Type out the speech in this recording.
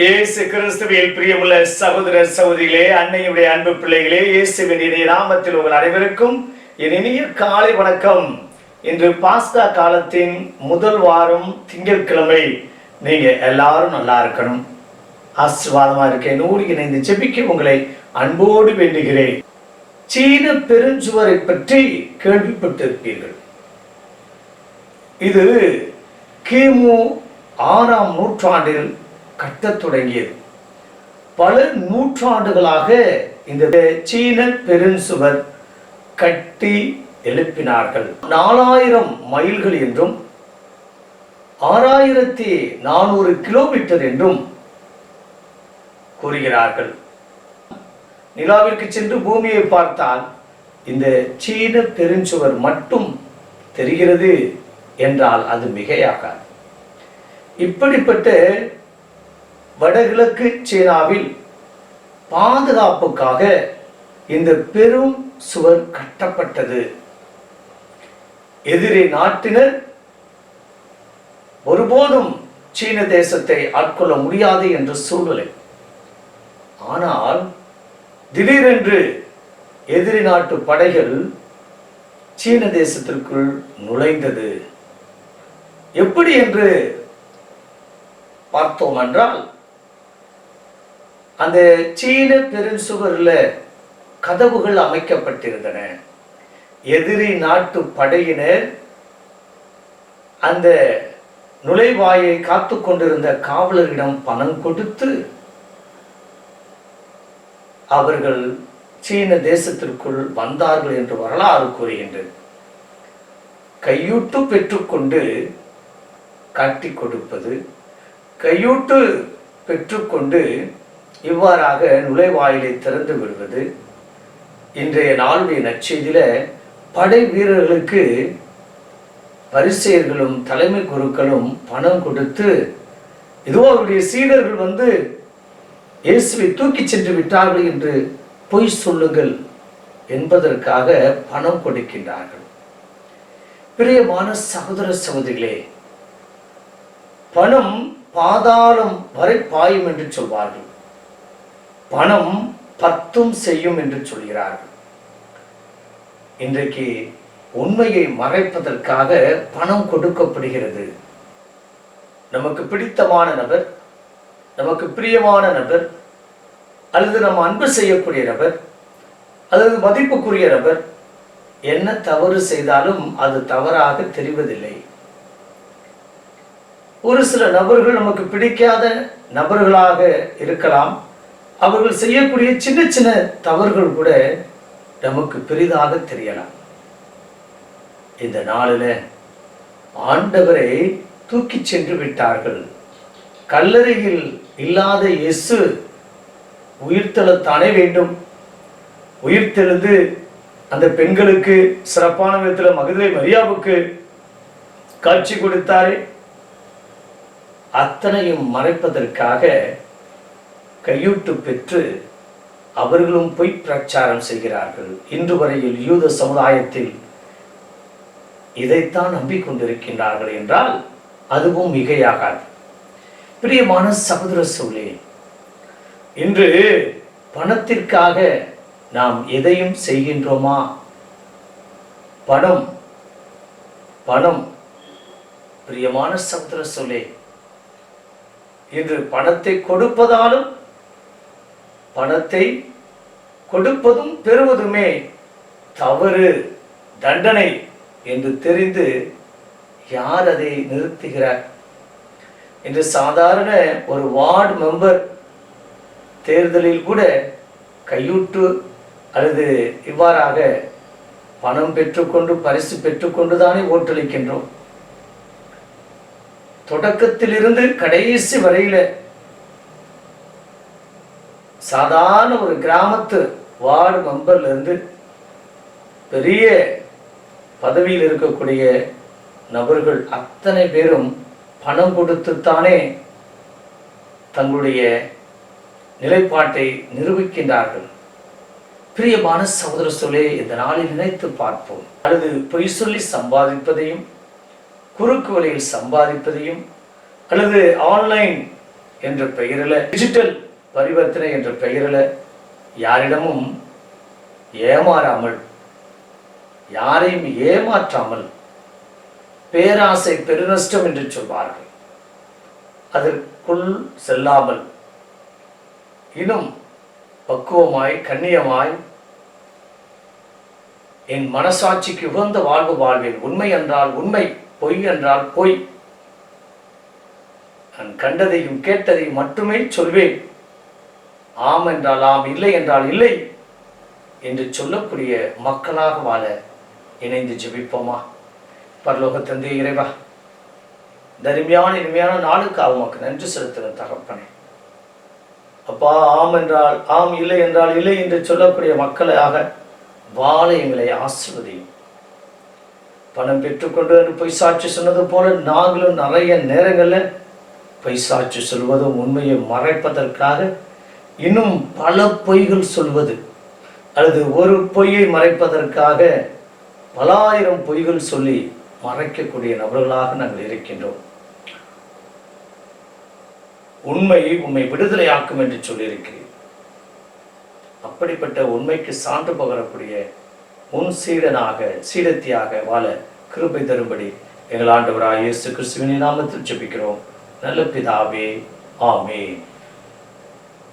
இயேசு கிறிஸ்துவில் பிரியமுள்ள சகோதர சகோதரிகளே அன்னையுடைய அன்பு பிள்ளைகளே இயேசுவின் இணைய நாமத்தில் உங்கள் அனைவருக்கும் என் இனிய காலை வணக்கம். இன்று பாஸ்கா காலத்தின் முதல் வாரம் திங்கட்கிழமை. நீங்க எல்லாரும் நல்லா இருக்கணும். ஆசீர்வாதமா இருக்கேன். நூறு இணைந்து ஜெபிக்க உங்களை அன்போடு வேண்டுகிறேன். சீன பெருஞ்சுவரை பற்றி கேள்விப்பட்டிருப்பீர்கள். இது கிமு ஆறாம் நூற்றாண்டில் கட்டத் தொடங்கியது. பல நூற்றாண்டுகளாக இந்த சீன பெருஞ்சுவர் கட்டி எழுப்பினார்கள். நாலாயிரம் மைல்கள் என்றும் ஆறாயிரத்தி நானூறு கிலோமீட்டர் என்றும் கூறுகிறார்கள். நிலாவிற்கு சென்று பூமியை பார்த்தால் இந்த சீன பெருஞ்சுவர் மட்டும் தெரிகிறது என்றால் அது மிகையாகாது. இப்படிப்பட்ட வடகிழக்கு சீனாவில் பாதுகாப்புக்காக இந்த பெரும் சுவர் கட்டப்பட்டது. எதிரி நாட்டினர். ஒருபோதும் சீன தேசத்தை ஆட்கொள்ள முடியாது என்ற சூழ்நிலை. ஆனால் திடீரென்று எதிரி நாட்டு படைகள் சீன தேசத்திற்குள் நுழைந்தது. எப்படி என்று பார்த்தோம் என்றால் அந்த சீன பெருஞ்சுவரில் கதவுகள் அமைக்கப்பட்டிருந்தன. எதிரி நாட்டு படையினர் அந்த நுழைவாயை காத்து கொண்டிருந்த காவலரிடம் பணம் கொடுத்து அவர்கள் சீன தேசத்திற்குள் வந்தார்கள் என்று வரலாறு கூறுகின்றது. கையூட்டு பெற்றுக்கொண்டு காட்டி கொடுப்பது கையூட்டு பெற்றுக்கொண்டு இவ்வாறாக நுழைவாயிலை திறந்து விடுவது இன்றைய நாளுடைய நற்செய்தியில் படை வீரர்களுக்கு பரிசெயர்களும் தலைமை குருக்களும் பணம் கொடுத்து இதுவோ அவருடைய சீடர்கள் வந்து இயேசுவை தூக்கி சென்று விட்டார்கள் என்று பொய் சொல்லுங்கள் என்பதற்காக பணம் கொடுக்கின்றார்கள். பிரியமான சகோதர சகோதரிகளே பணம் பாதாளம் வரை பாயும் என்று சொல்வார்கள். பணம் பத்தும் செய்யும் என்று சொல்கிறார்கள். இன்றைக்கு உண்மையை மறைப்பதற்காக பணம் கொடுக்கப்படுகிறது. நமக்கு பிடித்தமான நபர் நமக்கு பிரியமான நபர் அல்லது நம்ம அன்பு செய்யக்கூடிய நபர் அல்லது மதிப்புக்குரிய நபர் என்ன தவறு செய்தாலும் அது தவறாக தெரிவதில்லை. ஒரு சில நபர்கள் நமக்கு பிடிக்காத நபர்களாக இருக்கலாம். அவர்கள் செய்யக்கூடிய சின்ன சின்ன தவறுகள் கூட நமக்கு பெரிதாக தெரியலாம். இந்த நாளில் ஆண்டவரை தூக்கி சென்று விட்டார்கள். கல்லறையில் இல்லாத இயேசு உயிர்த்தெழத்தானே வேண்டும். உயிர்த்தெழுந்து அந்த பெண்களுக்கு சிறப்பான விதத்தில் மகுதிரை மரியாவுக்கு காட்சி கொடுத்தாரே. அத்தனையும் மறைப்பதற்காக கையூட்டு பெற்று அவர்களும் பொய் பிரச்சாரம் செய்கிறார்கள். இன்று வரையில் யூத சமுதாயத்தில் இதைத்தான் நம்பிக்கொண்டிருக்கின்றார்கள் என்றால் அதுவும் மிகையாகாது. பிரியமான சகோதர சொல்லே இன்று பணத்திற்காக நாம் எதையும் செய்கின்றோமா? பணம் பணம். பிரியமான சகோதர சொல்லே இன்று பணத்தை கொடுப்பதாலும் பணத்தை கொடுப்பதும் பெறுவதுமே தவறு தண்டனை என்று தெரிந்து யார் அதை நிறுத்துகிறார்? என்று சாதாரண ஒரு வார்டு மெம்பர் தேர்தலில் கூட கையூட்டு அல்லது இவ்வாறாக பணம் பெற்றுக்கொண்டு பரிசு பெற்றுக்கொண்டு தானே ஓட்டளிக்கின்றோம். தொடக்கத்திலிருந்து கடைசி வரையில சாதாரண ஒரு கிராமத்து வார்டு மெம்பர்லேருந்து பெரிய பதவியில் இருக்கக்கூடிய நபர்கள் அத்தனை பேரும் பணம் கொடுத்துத்தானே தங்களுடைய நிலைப்பாட்டை நிரூபிக்கின்றார்கள். பிரியமான சகோதர சொல்லே இந்த நாளில் நினைத்து பார்ப்போம். அல்லது பொய் சொல்லி சம்பாதிப்பதையும் குறுக்கு வழியில் சம்பாதிப்பதையும் அல்லது ஆன்லைன் என்ற பெயரில் டிஜிட்டல் பரிவர்த்தனை என்ற பெயரில் யாரிடமும் ஏமாறாமல் யாரையும் ஏமாற்றாமல் பேராசை பெருநஷ்டம் என்று சொல்வார்கள். அதற்குள் செல்லாமல் இன்னும் பக்குவமாய் கண்ணியமாய் என் மனசாட்சிக்கு உகந்த வாழ்வு வாழ்வேன். உண்மை என்றால் உண்மை பொய் என்றால் பொய். நான் கண்டதையும் கேட்டதையும் மட்டுமே சொல்வேன். ஆம் என்றால் ஆம் இல்லை என்றால் இல்லை என்று சொல்லக்கூடிய மக்களாக வாழ இணைந்து ஜெபிப்போமா? பரலோக தந்தை இறைவா தருமையான இனிமையான நாளுக்காக உமக்கு நன்றி செலுத்துகிற தகப்பனே. அப்பா ஆம் என்றால் ஆம் இல்லை என்றால் இல்லை என்று சொல்லக்கூடிய மக்களாக வாழ எங்களை ஆசிர்வதியும். பணம் பெற்றுக்கொண்டு என்று பொய் சாட்சி சொன்னது போல நாங்களும் நிறைய நேரங்களில் பொய் சாட்சி சொல்வதும் உண்மையை மறைப்பதற்காக இன்னும் பல பொய்கள் சொல்வது அல்லது ஒரு பொய்யை மறைப்பதற்காக பலாயிரம் பொய்கள் சொல்லி மறைக்கக்கூடிய நபர்களாக நாங்கள் இருக்கின்றோம். உண்மை உண்மை விடுதலையாக்கும் என்று சொல்லியிருக்கிறேன். அப்படிப்பட்ட உண்மைக்கு சான்று பகரக்கூடிய உன் சீடனாக சீடத்தியாக வாழ கிருபை தரும்படி எங்கள் ஆண்டவராக இயேசு கிறிஸ்துவின் நாமத்தில் ஜெபிக்கிறோம். நல்ல பிதாவே ஆமே